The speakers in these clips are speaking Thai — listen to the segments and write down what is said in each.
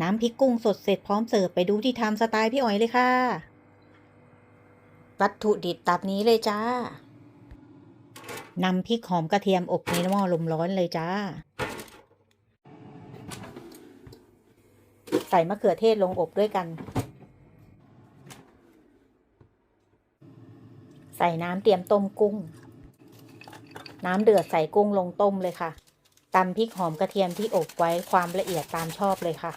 น้ำพริกกุ้งสดเสร็จพร้อมเสิร์ฟไปดูที่ทำสไตล์พี่อ๋อยเลยค่ะ วัตถุดิบตับนี้เลยจ้านำพริกหอมกระเทียมอบในหม้อลมร้อนเลยจ้า ใส่มะเขือเทศลงอบด้วยกัน ใส่น้ำเตรียมต้มกุ้ง น้ำเดือดใส่กุ้งลงต้มเลยค่ะตำพริกหอมกระเทียมที่อบไว้ความละเอียดตามชอบเลยค่ะ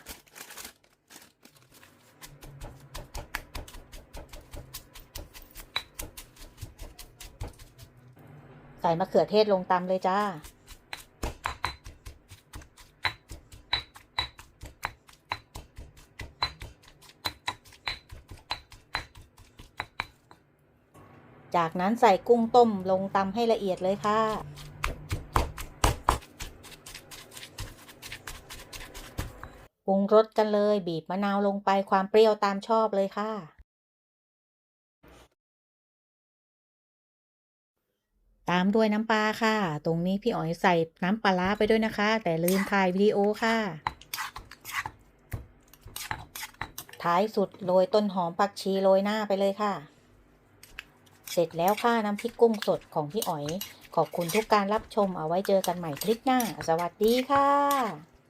ใส่มะเขือเทศลงตำเลยจ้า จากนั้นใส่กุ้งต้มลงตำให้ละเอียดเลยค่ะปรุงรสกันเลยบีบมะนาวลงไปความเปรี้ยวตามชอบเลยค่ะ ตามด้วยน้ำปลาค่ะ ตรงนี้พี่อ๋อยใส่น้ำปลาร้าไปด้วยนะคะ แต่ลืมถ่ายวิดีโอค่ะ ท้ายสุดโรยต้นหอมผักชีโรยหน้าไปเลยค่ะ เสร็จแล้วค่ะน้ำพริกกุ้งสดของพี่อ๋อย ขอบคุณทุกการรับชมเอาไว้เจอกันใหม่คลิปหน้า สวัสดีค่ะ